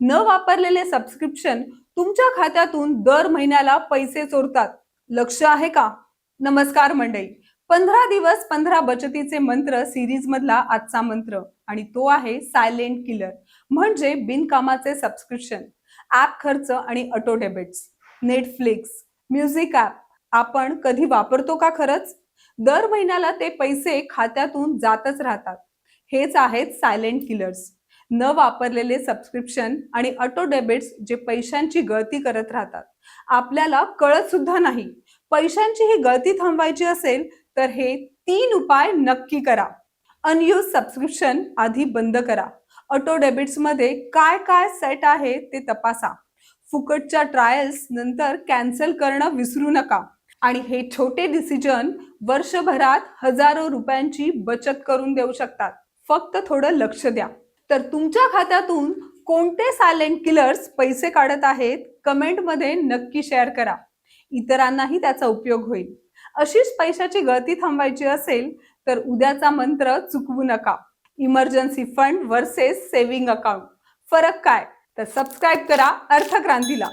न वापरलेले सबस्क्रिप्शन तुमच्या खात्यातून दर महिन्याला पैसे चोरतात. लक्ष आहे का? नमस्कार मंडळी. पंधरा दिवस पंधरा बचतीचे मंत्र सिरीज मधला आजचा मंत्र आणि तो आहे सायलेंट किलर म्हणजे बिनकामाचे सबस्क्रिप्शन ऍप खर्च आणि auto debits Netflix music app आपण कधी वापरतो का खरंच? दर महिन्याला ते पैसे खात्यातून जातच राहतात. हेच आहेत सायलेंट किलर्स न वापरलेले सबस्क्रिप्शन आणि ऑटो डेबिट्स जे पैशांची गळती करत राहतात. आपल्याला कळत सुद्धा नाही. पैशांची ही गळती थांबवायची असेल तर हे तीन उपाय नक्की करा. अनयूज सबस्क्रिप्शन आधी बंद करा. ऑटो डेबिट्समध्ये काय काय सेट आहे ते तपासा. फुकटच्या ट्रायल्स नंतर कॅन्सल करणं विसरू नका. आणि हे छोटे डिसिजन वर्षभरात हजारो रुपयांची बचत करून देऊ शकतात. फक्त थोडं लक्ष द्या. तर तुमच्या खात्यातून कोणते सायलेंट किलर्स पैसे काढत आहेत कमेंटमध्ये नक्की शेअर करा. इतरांनाही त्याचा उपयोग होईल. अशीच पैशाची गळती थांबवायची असेल तर उद्याचा मंत्र चुकवू नका. Emergency fund versus saving account फरक काय? तर सबस्क्राईब करा अर्थक्रांतीला.